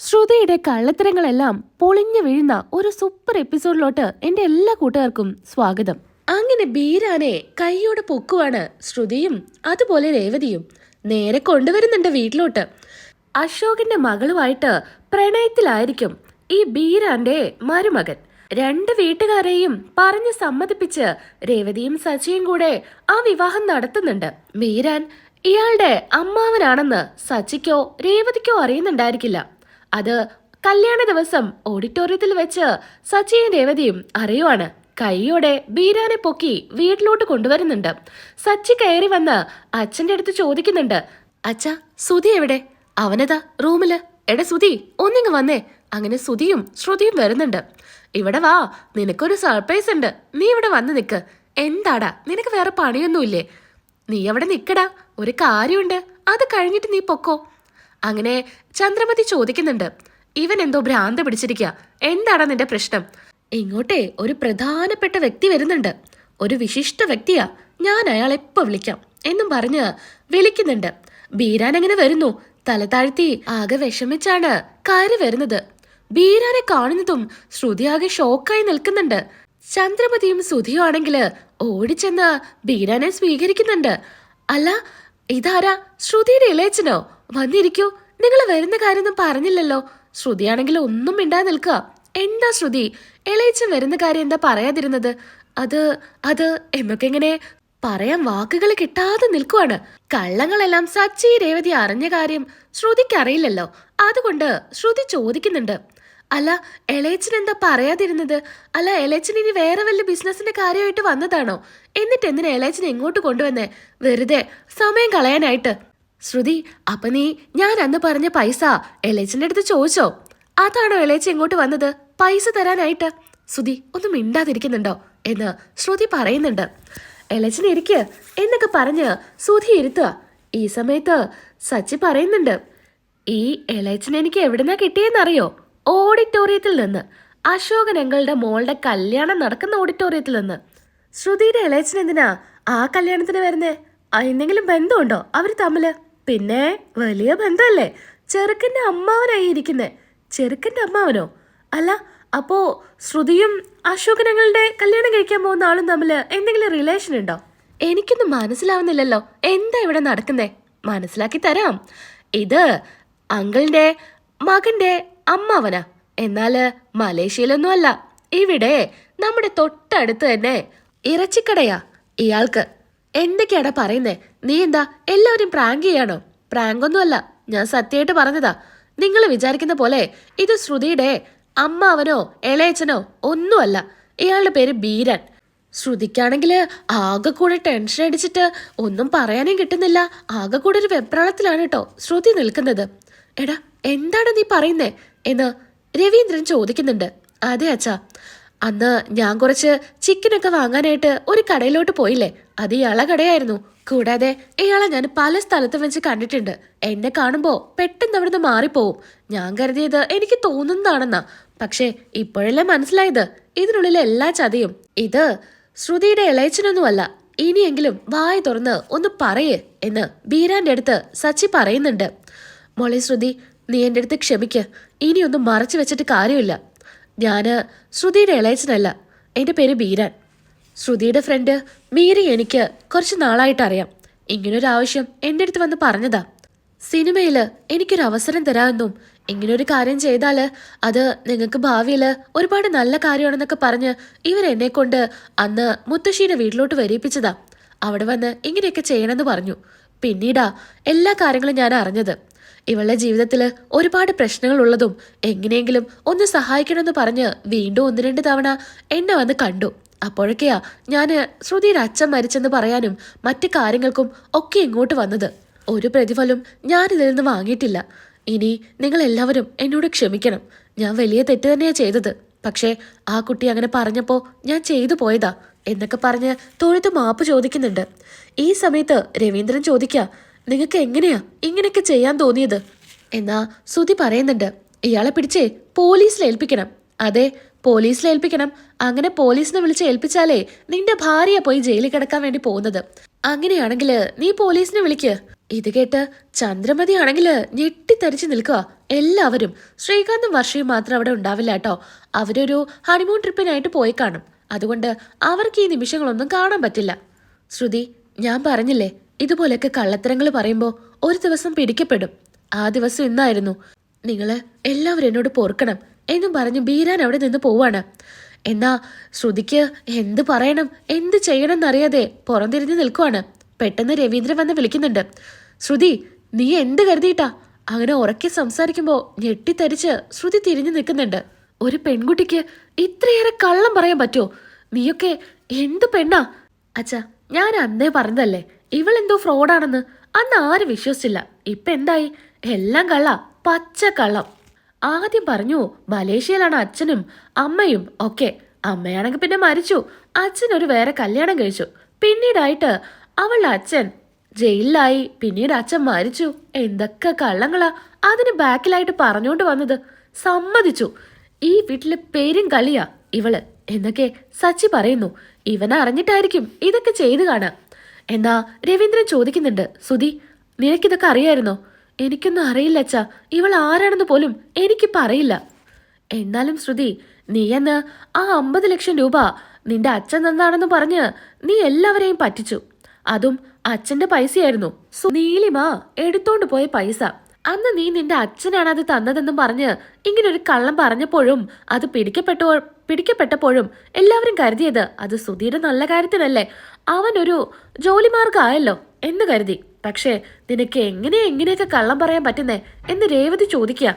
ശ്രുതിയുടെ കള്ളത്തരങ്ങളെല്ലാം പൊളിഞ്ഞു വീഴുന്ന ഒരു സൂപ്പർ എപ്പിസോഡിലോട്ട് എന്റെ എല്ലാ കൂട്ടുകാർക്കും സ്വാഗതം. അങ്ങനെ ബീരാനെ കൈയോടെ പൊക്കുവാണ് ശ്രുതിയും അതുപോലെ രേവതിയും നേരെ കൊണ്ടുവരുന്നുണ്ട് വീട്ടിലോട്ട്. അശോകന്റെ മകളുമായിട്ട് പ്രണയത്തിലായിരിക്കും ഈ ബീരാന്റെ മരുമകൻ. രണ്ട് വീട്ടുകാരെയും പറഞ്ഞ് സമ്മതിപ്പിച്ച് രേവതിയും സച്ചിയും കൂടെ ആ വിവാഹം നടത്തുന്നുണ്ട്. ബീരാൻ ഇയാളുടെ അമ്മാവനാണെന്ന് സച്ചിക്കോ രേവതിക്കോ അറിയുന്നുണ്ടായിരിക്കില്ല. അത് കല്യാണ ദിവസം ഓഡിറ്റോറിയത്തിൽ വെച്ച് സച്ചിയും രേവതിയും അറിയുവാണ്. കൈയോടെ ബീരാനെ പൊക്കി വീട്ടിലോട്ട് കൊണ്ടുവരുന്നുണ്ട്. സച്ചി കയറി വന്ന് അച്ഛന്റെ അടുത്ത് ചോദിക്കുന്നുണ്ട്. അച്ഛ സുധി എവിടെ? അവനതാ റൂമിൽ. എടെ സുധി ഒന്നിങ്ങ് വന്നേ. അങ്ങനെ സുധിയും ശ്രുതിയും വരുന്നുണ്ട്. ഇവിടെ വാ നിനക്കൊരു സർപ്രൈസ് ഉണ്ട്. നീ ഇവിടെ വന്ന് നിക്ക്. എന്താടാ നിനക്ക് വേറെ പണിയൊന്നുമില്ലേ? നീ അവിടെ നിക്കടാ. ഒരു കാര്യമുണ്ട്. അത് കഴിഞ്ഞിട്ട് നീ പൊക്കോ. അങ്ങനെ ചന്ദ്രമതി ചോദിക്കുന്നുണ്ട്. ഇവൻ എന്തോ ഭ്രാന്ത് പിടിച്ചിരിക്കുക എന്താണ് നിന്റെ പ്രശ്നം? ഇങ്ങോട്ടേ ഒരു പ്രധാനപ്പെട്ട വ്യക്തി വരുന്നുണ്ട്. ഒരു വിശിഷ്ട വ്യക്തിയാ. ഞാൻ അയാളെ എപ്പോ വിളിക്കാം? എന്നും പറഞ്ഞ് വിളിക്കുന്നുണ്ട്. ബീരാൻ അങ്ങനെ വരുന്നു. തല താഴ്ത്തി ആകെ വിഷമിച്ചാണ് കയറി വരുന്നത്. ബീരാനെ കാണുന്നതും ശ്രുതി ആകെ ഷോക്കായി നിൽക്കുന്നുണ്ട്. ചന്ദ്രമതിയും സുധിയും ആണെങ്കിൽ ഓടിച്ചെന്ന് ബീരാനെ സ്വീകരിക്കുന്നുണ്ട്. അല്ല ഇതാരാ? ശ്രുതിയുടെ ഇളയച്ചനോ വന്നിരിക്കൂ. നിങ്ങൾ വരുന്ന കാര്യമൊന്നും പറഞ്ഞില്ലല്ലോ. ശ്രുതിയാണെങ്കിൽ ഒന്നും മിണ്ടാതെ നിൽക്കുക. എന്താ ശ്രുതി? ഇളയച്ചൻ വരുന്ന കാര്യം എന്താ പറയാതിരുന്നത്? അത് അത് എന്നൊക്കെ ഇങ്ങനെ പറയാൻ വാക്കുകൾ കിട്ടാതെ നിൽക്കുവാണ്. കള്ളങ്ങളെല്ലാം സച്ചി രേവതി അറിഞ്ഞ കാര്യം ശ്രുതിക്കറിയില്ലല്ലോ. അതുകൊണ്ട് ശ്രുതി ചോദിക്കുന്നുണ്ട്. അല്ല എളേച്ചൻ എന്താ പറയാതിരുന്നത്? അല്ല എളേച്ചൻ ഇനി വേറെ വല്ല ബിസിനസിന്റെ കാര്യമായിട്ട് വന്നതാണോ? എന്നിട്ട് എന്തിനാ എളേച്ചൻ എങ്ങോട്ട് കൊണ്ടുവന്നേ? വെറുതെ സമയം കളയാനായിട്ട്. ശ്രുതി അപ്പൊ നീ ഞാൻ അന്ന് പറഞ്ഞ പൈസ എളേച്ചന്റെ അടുത്ത് ചോദിച്ചോ? അതാണോ എളേച്ച ഇങ്ങോട്ട് വന്നത്? പൈസ തരാനായിട്ട്. ശ്രുതി ഒന്നും മിണ്ടാതിരിക്കുന്നുണ്ടോ? എന്ന് ശ്രുതി പറയുന്നുണ്ട്. എളേച്ചൻ ഇരിക്ക്. എന്നൊക്കെ പറഞ്ഞ് ശ്രുതി ഇരുത്തുക. ഈ സമയത്ത് സച്ചി പറയുന്നുണ്ട് ഈ എളച്ചൻ എനിക്ക് എവിടുന്നാ കിട്ടിയെന്നറിയോ? ഓഡിറ്റോറിയത്തിൽ നിന്ന്. അശോകൻ എങ്ങളുടെ മോളുടെ കല്യാണം നടക്കുന്ന ഓഡിറ്റോറിയത്തിൽ നിന്ന്. ശ്രുതിയുടെ എളേച്ചൻ എന്തിനാ ആ കല്യാണത്തിന് വരുന്നേ? എന്തെങ്കിലും ബന്ധമുണ്ടോ? അവർ തമ്മിൽ? പിന്നെ വലിയ ബന്ധമല്ലേ ചെറുക്കന്റെ അമ്മാവനായി ഇരിക്കുന്നേ ചെറുക്കന്റെ അമ്മാവനോ? അല്ല അപ്പോ ശ്രുതിയും അശോകനങ്ങളുടെ കല്യാണം കഴിക്കാൻ പോകുന്ന ആളും തമ്മിൽ എന്തെങ്കിലും റിലേഷൻ ഉണ്ടോ? എനിക്കൊന്നും മനസ്സിലാവുന്നില്ലല്ലോ. എന്താ ഇവിടെ നടക്കുന്നേ? മനസ്സിലാക്കി തരാം. ഇത് അങ്കിളിന്റെ മകന്റെ അമ്മാവനാ. എന്നാൽ മലേഷ്യയിലൊന്നും അല്ല ഇവിടെ നമ്മുടെ തൊട്ടടുത്ത് തന്നെ ഇറച്ചിക്കടയാ ഇയാൾക്ക്. എന്തൊക്കെയാടാ പറയുന്നേ? നീ എന്താ എല്ലാവരും പ്രാങ്ക് ചെയ്യാണോ? പ്രാങ്ക് ഒന്നുമല്ല ഞാൻ സത്യമായിട്ട് പറഞ്ഞതാ. നിങ്ങൾ വിചാരിക്കുന്ന പോലെ ഇത് ശ്രുതിയുടെ അമ്മാവനോ ഇളയച്ചനോ ഒന്നുമല്ല. ഇയാളുടെ പേര് ബീരൻ. ശ്രുതിക്കാണെങ്കിൽ ആകെ കൂടെ ടെൻഷൻ അടിച്ചിട്ട് ഒന്നും പറയാനും കിട്ടുന്നില്ല. ആകെ കൂടെ ഒരു വെപ്രാളത്തിലാണ് കേട്ടോ ശ്രുതി നിൽക്കുന്നത്. എടാ എന്താണ് നീ പറയുന്നേ? എന്ന് രവീന്ദ്രൻ ചോദിക്കുന്നുണ്ട്. അതെ അച്ഛാ. അന്ന് ഞാൻ കുറച്ച് ചിക്കനൊക്കെ വാങ്ങാനായിട്ട് ഒരു കടയിലോട്ട് പോയില്ലേ? അത് ഇയാളെ കടയായിരുന്നു. കൂടാതെ ഇയാളെ ഞാൻ പല സ്ഥലത്ത് വെച്ച് കണ്ടിട്ടുണ്ട്. എന്നെ കാണുമ്പോൾ പെട്ടെന്ന് അവിടുന്ന് മാറിപ്പോവും. ഞാൻ കരുതിയത് എനിക്ക് തോന്നുന്നതാണെന്നാ. പക്ഷേ ഇപ്പോഴല്ലേ മനസ്സിലായത്. ഇതിനുള്ളിൽ എല്ലാ ചതിയും. ഇത് ശ്രുതിയുടെ ഇളയച്ചനൊന്നുമല്ല ഇനിയെങ്കിലും വായ തുറന്ന് ഒന്ന് പറയേ എന്ന് ബീരാന്റെ അടുത്ത് സച്ചി പറയുന്നുണ്ട്. മോളെ ശ്രുതി നീ എന്റെ അടുത്ത് ക്ഷമിക്ക്. ഇനിയൊന്നും മറച്ചു വെച്ചിട്ട് കാര്യമില്ല. ഞാൻ ശ്രുതിയുടെ ഇളയച്ചനല്ല എന്റെ പേര് ബീരാൻ. ശ്രുതിയുടെ ഫ്രണ്ട് മീരി എനിക്ക് കുറച്ച് നാളായിട്ട് അറിയാം ഇങ്ങനൊരു ആവശ്യം എന്റെ അടുത്ത് വന്ന് പറഞ്ഞതാ. സിനിമയിൽ എനിക്കൊരു അവസരം തരാമെന്നും ഇങ്ങനൊരു കാര്യം ചെയ്താൽ അത് നിങ്ങൾക്ക് ഭാവിയിൽ ഒരുപാട് നല്ല കാര്യമാണെന്നൊക്കെ പറഞ്ഞ് ഇവരെന്നെ കൊണ്ട് അന്ന് മുത്തശ്ശീനെ വീട്ടിലോട്ട് വരിപ്പിച്ചതാ. അവിടെ വന്ന് ഇങ്ങനെയൊക്കെ ചെയ്യണമെന്ന് പറഞ്ഞു. പിന്നീടാ എല്ലാ കാര്യങ്ങളും ഞാൻ അറിഞ്ഞത്. ഇവളുടെ ജീവിതത്തിൽ ഒരുപാട് പ്രശ്നങ്ങൾ ഉള്ളതും എങ്ങനെയെങ്കിലും ഒന്ന് സഹായിക്കണമെന്ന് പറഞ്ഞ് വീണ്ടും ഒന്ന് രണ്ട് തവണ എന്നെ വന്ന് കണ്ടു. അപ്പോഴൊക്കെയാ ഞാൻ ശ്രുതിയുടെ അച്ഛൻ മരിച്ചെന്ന് പറയാനും മറ്റു കാര്യങ്ങൾക്കും ഒക്കെ ഇങ്ങോട്ട് വന്നത്. ഒരു പ്രതിഫലം ഞാൻ ഇതിൽ നിന്ന് വാങ്ങിയിട്ടില്ല. ഇനി നിങ്ങൾ എല്ലാവരും എന്നോട് ക്ഷമിക്കണം. ഞാൻ വലിയ തെറ്റ് തന്നെയാ ചെയ്തത്. പക്ഷേ ആ കുട്ടി അങ്ങനെ പറഞ്ഞപ്പോൾ ഞാൻ ചെയ്തു പോയതാ എന്നൊക്കെ പറഞ്ഞ് തൊഴുത്ത് മാപ്പ് ചോദിക്കുന്നുണ്ട്. ഈ സമയത്ത് രവീന്ദ്രൻ ചോദിക്കുക നിങ്ങൾക്ക് എങ്ങനെയാ ഇങ്ങനെയൊക്കെ ചെയ്യാൻ തോന്നിയത്? എന്നാ സുതി പറയുന്നുണ്ട് ഇയാളെ പിടിച്ചേ പോലീസിൽ ഏൽപ്പിക്കണം. അതെ പോലീസിൽ ഏൽപ്പിക്കണം. അങ്ങനെ പോലീസിനെ വിളിച്ച് ഏൽപ്പിച്ചാലേ നിന്റെ ഭാര്യ പോയി ജയിലിൽ കിടക്കാൻ വേണ്ടി പോകുന്നത്. അങ്ങനെയാണെങ്കിൽ നീ പോലീസിനെ വിളിക്ക്. ഇത് കേട്ട് ചന്ദ്രമതി ആണെങ്കിൽ ഞെട്ടിത്തരിച്ച് നിൽക്കുക. എല്ലാവരും ശ്രീകാന്തും വർഷയും മാത്രം അവിടെ ഉണ്ടാവില്ല കേട്ടോ. അവരൊരു ഹണിമൂൺ ട്രിപ്പിനായിട്ട് പോയി കാണും. അതുകൊണ്ട് അവർക്ക് ഈ നിമിഷങ്ങളൊന്നും കാണാൻ പറ്റില്ല. ശ്രുതി ഞാൻ പറഞ്ഞില്ലേ ഇതുപോലെയൊക്കെ കള്ളത്തരങ്ങൾ പറയുമ്പോൾ ഒരു ദിവസം പിടിക്കപ്പെടും. ആ ദിവസം ഇന്നായിരുന്നു. നിങ്ങൾ എല്ലാവരും എന്നോട് പൊറുക്കണം എന്നും പറഞ്ഞ് ബീരാൻ അവിടെ നിന്ന് പോവാണ്. എന്നാ ശ്രുതിക്ക് എന്ത് പറയണം എന്ത് ചെയ്യണം എന്നറിയാതെ പുറംതിരിഞ്ഞ് നിൽക്കുവാണ്. പെട്ടെന്ന് രവീന്ദ്രൻ വന്ന് വിളിക്കുന്നുണ്ട്. ശ്രുതി നീ എന്ത് കരുതിയിട്ടാ? അങ്ങനെ ഉറക്കെ സംസാരിക്കുമ്പോൾ ഞെട്ടിത്തരിച്ച് ശ്രുതി തിരിഞ്ഞു നിൽക്കുന്നുണ്ട്. ഒരു പെൺകുട്ടിക്ക് ഇത്രയേറെ കള്ളം പറയാൻ പറ്റുമോ നീയൊക്കെ എന്ത് പെണ്ണാ? അച്ഛാ ഞാൻ അന്നേ പറഞ്ഞതല്ലേ ഇവളെന്തോ ഫ്രോഡാണെന്ന്? അന്ന് ആരും വിശ്വസിച്ചില്ല. ഇപ്പൊ എന്തായി എല്ലാം കള്ള പച്ച കള്ളം. ആദ്യം പറഞ്ഞു മലേഷ്യയിലാണ് അച്ഛനും അമ്മയും ഒക്കെ. അമ്മയാണെങ്കിൽ പിന്നെ മരിച്ചു. അച്ഛൻ ഒരു വേറെ കല്യാണം കഴിച്ചു. പിന്നീടായിട്ട് അവളുടെ അച്ഛൻ ജയിലിലായി. പിന്നീട് അച്ഛൻ മരിച്ചു. എന്തൊക്കെ കള്ളങ്ങളാ അതിന് ബാക്കിലായിട്ട് പറഞ്ഞുകൊണ്ട് വന്നത്. സമ്മതിച്ചു. ഈ വീട്ടിലെ പേരും കളിയാ ഇവൾ. എന്നൊക്കെ സച്ചി പറയുന്നു. ഇവനെ അറിഞ്ഞിട്ടായിരിക്കും ഇതൊക്കെ ചെയ്തു കാണാം എന്നാ രവീന്ദ്രൻ ചോദിക്കുന്നുണ്ട്. സുധി നിനക്കിതൊക്കെ അറിയായിരുന്നോ? എനിക്കൊന്നും അറിയില്ല അച്ഛാ. ഇവൾ ആരാണെന്ന് പോലും എനിക്കിപ്പോ അറിയില്ല. എന്നാലും ശ്രുതി നീ എന്ന് ആ അമ്പത് ലക്ഷം രൂപ നിന്റെ അച്ഛൻ നന്നാണെന്ന് പറഞ്ഞ് നീ എല്ലാവരെയും പറ്റിച്ചു. അതും അച്ഛന്റെ പൈസയായിരുന്നു. നീലിമ എടുത്തോണ്ട് പോയ പൈസ. അന്ന് നീ നിന്റെ അച്ഛനാണ് അത് തന്നതെന്നും പറഞ്ഞ് ഇങ്ങനെ ഒരു കള്ളം പറഞ്ഞപ്പോഴും അത് പിടിക്കപ്പെട്ടോ പിടിക്കപ്പെട്ടപ്പോഴും എല്ലാവരും കരുതിയത് അത് സുധിയുടെ നല്ല കാര്യത്തിനല്ലേ. അവനൊരു ഒരു മാർഗമായല്ലോ എന്ന് കരുതി. പക്ഷേ നിനക്ക് എങ്ങനെ എങ്ങനെയൊക്കെ കള്ളം പറയാൻ പറ്റുന്നേ എന്ന് രേവതി ചോദിക്കുക.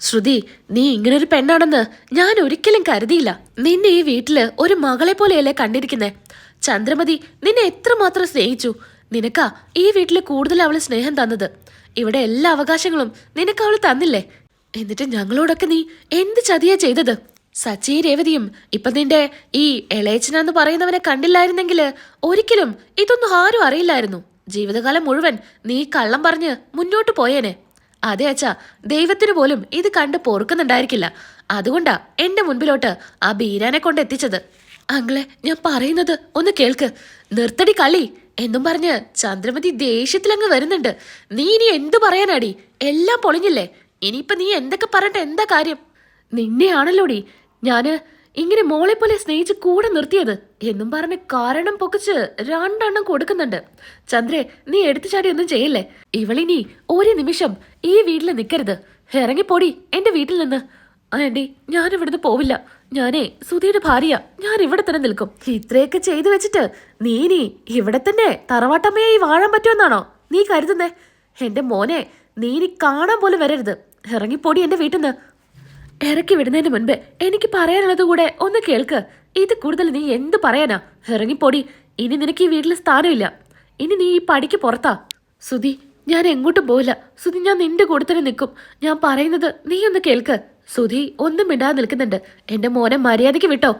ശ്രുതി നീ ഇങ്ങനൊരു പെണ്ണാണെന്ന് ഞാൻ ഒരിക്കലും കരുതിയില്ല. നിന്നെ ഈ വീട്ടിൽ ഒരു മകളെ പോലെയല്ലേ കണ്ടിരിക്കുന്നേ? ചന്ദ്രമതി നിന്നെ എത്രമാത്രം സ്നേഹിച്ചു? നിനക്കാ ഈ വീട്ടിൽ കൂടുതൽ അവൾ സ്നേഹം തന്നത്. ഇവിടെ എല്ലാ അവകാശങ്ങളും നിനക്ക് അവൾ തന്നില്ലേ? എന്നിട്ട് ഞങ്ങളോടൊക്കെ നീ എന്ത് ചതിയാ ചെയ്തത്? സച്ചിയും രേവതിയും ഇപ്പൊ നിന്റെ ഈ എളേച്ചനെന്ന് പറയുന്നവനെ കണ്ടില്ലായിരുന്നെങ്കിൽ ഒരിക്കലും ഇതൊന്നും ആരും അറിയില്ലായിരുന്നു. ജീവിതകാലം മുഴുവൻ നീ കള്ളം പറഞ്ഞ് മുന്നോട്ട് പോയേനെ. അതെ അച്ഛാ ദൈവത്തിന് പോലും ഇത് കണ്ട് പൊറുക്കുന്നുണ്ടായിരിക്കില്ല. അതുകൊണ്ടാ എന്റെ മുൻപിലോട്ട് ആ ബീരാനെ കൊണ്ട് എത്തിച്ചത്. അങ്ങളെ ഞാൻ പറയുന്നത് ഒന്ന് കേൾക്ക്. നിർത്തടി കളി എന്നും പറഞ്ഞ് ചന്ദ്രമതി ദേഷ്യത്തിലങ്ങ് വരുന്നുണ്ട്. നീ ഇനി എന്തു പറയാനാടി? എല്ലാം പൊളിഞ്ഞില്ലേ? ഇനിയിപ്പൊ നീ എന്തൊക്കെ പറഞ്ഞിട്ട് എന്താ കാര്യം? നിന്നെയാണല്ലോടി ഞാൻ ഇങ്ങനെ മോളെ പോലെ സ്നേഹിച്ച് കൂടെ നിർത്തിയത് എന്നും പറഞ്ഞ് കാരണം പൊക്കിച്ച് രണ്ടെണ്ണം കൊടുക്കുന്നുണ്ട്. ചന്ദ്രേ നീ എടുത്തു ചാടി ഒന്നും ചെയ്യല്ലേ? ഇവളിനി ഒരു നിമിഷം ഈ വീട്ടിൽ നിൽക്കരുത് ഇറങ്ങിപ്പോടി എന്റെ വീട്ടിൽ നിന്ന്. ആന്റി ഞാൻ ഇവിടുന്ന് പോവില്ല. ഞാനേ സുധിയുടെ ഭാര്യ. ഞാൻ ഇവിടെ തന്നെ നിൽക്കും. ഇത്രയൊക്കെ ചെയ്തു വെച്ചിട്ട് നീ ഇനി ഇവിടെ തന്നെ തറവാട്ടമ്മയായി വാഴാൻ പറ്റുമെന്നാണോ? നീ കരുതുന്നേ. എന്റെ മോനെ നീ ഇനി കാണാൻ പോലും വരരുത്. ഇറങ്ങിപ്പോടി എന്റെ വീട്ടിൽ നിന്ന്. ഇറക്കി വിടുന്നതിന് മുൻപ് എനിക്ക് പറയാനുള്ളത് കൂടെ ഒന്ന് കേൾക്ക്. ഇത് കൂടുതൽ നീ എന്ത് പറയാനാ? ഇറങ്ങിപ്പോടി. ഇനി നിനക്ക് ഈ വീട്ടിൽ സ്ഥാനമില്ല. ഇനി നീ ഈ പടിക്ക് പുറത്താ. സുധി ഞാൻ എങ്ങോട്ടും പോവില്ല. സുധി ഞാൻ നിന്റെ കൂടെ തന്നെ നിൽക്കും. ഞാൻ പറയുന്നത് നീ ഒന്ന് കേൾക്ക്. സുധി ഒന്നും മിണ്ടാതെ നിൽക്കുന്നുണ്ട്. എന്റെ മോനെ മര്യാദയ്ക്ക് വിട്ടോ.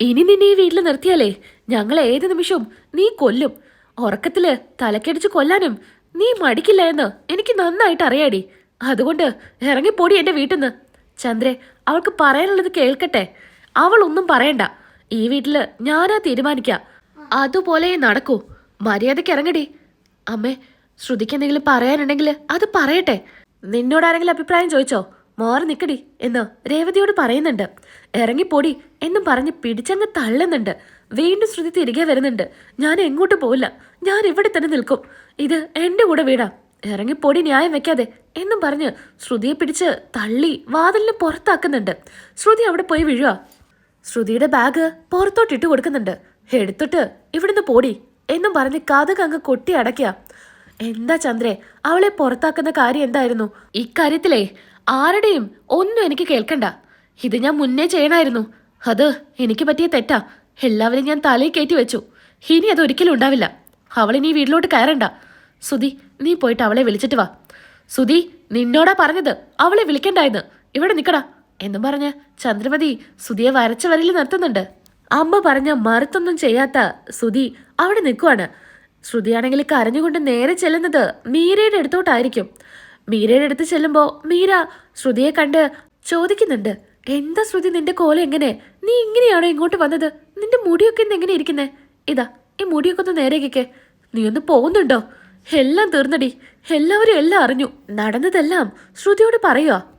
ഇനി നിന്നെ ഈ വീട്ടിൽ നിർത്തിയാലേ? ഞങ്ങൾ ഏത് നിമിഷവും നീ കൊല്ലും. ഉറക്കത്തിൽ തലക്കടിച്ച് കൊല്ലാനും നീ മടിക്കില്ല എന്ന് എനിക്ക് നന്നായിട്ട് അറിയാടി. അതുകൊണ്ട് ഇറങ്ങിപ്പോടി എന്റെ വീട്ടിൽ നിന്ന് ചന്ദ്രേ അവൾക്ക് പറയാനുള്ളത് കേൾക്കട്ടെ. അവൾ ഒന്നും പറയണ്ട. ഈ വീട്ടിൽ ഞാനാ തീരുമാനിക്ക. അതുപോലെ നടക്കൂ. മര്യാദയ്ക്ക് ഇറങ്ങടി. അമ്മേ ശ്രുതിക്ക് എന്തെങ്കിലും പറയാനുണ്ടെങ്കിൽ അത് പറയട്ടെ. നിന്നോട് ആരെങ്കിലും അഭിപ്രായം ചോദിച്ചോ? മോറി നിക്കടി എന്ന് രേവതിയോട് പറയുന്നുണ്ട്. ഇറങ്ങിപ്പോടി എന്നും പറഞ്ഞ് പിടിച്ചങ്ങ് തള്ളുന്നുണ്ട്. വീണ്ടും ശ്രുതി തിരികെ വരുന്നുണ്ട്. ഞാൻ എങ്ങോട്ട് പോവില്ല. ഞാൻ ഇവിടെ തന്നെ നിൽക്കും. ഇത് എന്റെ കൂടെ വീടാ. ഇറങ്ങിപ്പോടി ന്യായം വെക്കാതെ എന്നും പറഞ്ഞ് ശ്രുതിയെ പിടിച്ച് തള്ളി വാതിലിന് പുറത്താക്കുന്നുണ്ട്. ശ്രുതി അവിടെ പോയി വീഴുക. ശ്രുതിയുടെ ബാഗ് പുറത്തോട്ട് ഇട്ട് കൊടുക്കുന്നുണ്ട്. എടുത്തിട്ട് ഇവിടുന്ന് പോടി എന്നും പറഞ്ഞ് കഥക അങ്ങ് കൊട്ടി അടയ്ക്കുക. എന്താ ചന്ദ്രേ അവളെ പുറത്താക്കുന്ന കാര്യം എന്തായിരുന്നു? ഇക്കാര്യത്തിലേ ആരുടെയും ഒന്നും എനിക്ക് കേൾക്കണ്ട. ഇത് ഞാൻ മുന്നേ ചെയ്യണമായിരുന്നു അത് എനിക്ക് പറ്റിയ തെറ്റാ. എല്ലാവരും ഞാൻ തലയിൽ കയറ്റി വെച്ചു. ഇനി അത് ഒരിക്കലും ഉണ്ടാവില്ല അവളിനി വീട്ടിലോട്ട് കയറണ്ട. സുധി നീ പോയിട്ട് അവളെ വിളിച്ചിട്ട് വാ. സുധി നിന്നോടാ പറഞ്ഞത്. അവളെ വിളിക്കണ്ടായെന്ന്. ഇവിടെ നിൽക്കടാ എന്നും പറഞ്ഞ് ചന്ദ്രമതി സുധിയെ വരച്ച വരയിൽ നിർത്തുന്നുണ്ട്. അമ്മ പറഞ്ഞ മറുത്തൊന്നും ചെയ്യാത്ത സുധി അവിടെ നിൽക്കുവാണ്. ശ്രുതിയാണെങ്കിൽ കരഞ്ഞുകൊണ്ട് നേരെ ചെല്ലുന്നത് മീരയുടെ അടുത്തോട്ടായിരിക്കും. മീരയുടെ അടുത്ത് ചെല്ലുമ്പോൾ മീര ശ്രുതിയെ കണ്ട് ചോദിക്കുന്നുണ്ട്. എന്താ ശ്രുതി നിന്റെ കോല എങ്ങനെ? നീ ഇങ്ങനെയാണോ ഇങ്ങോട്ട് വന്നത്? നിന്റെ മുടിയൊക്കെ ഇന്ന് എങ്ങനെ ഇരിക്കുന്നേ? ഇതാ ഈ മുടിയൊക്കെ ഒന്ന് നേരേക്കേ നീ ഒന്ന് പോകുന്നുണ്ടോ? എല്ലാം തീർന്നടി. എല്ലാവരും എല്ലാം അറിഞ്ഞു. നടന്നതെല്ലാം ശ്രുതിയോട് പറയുക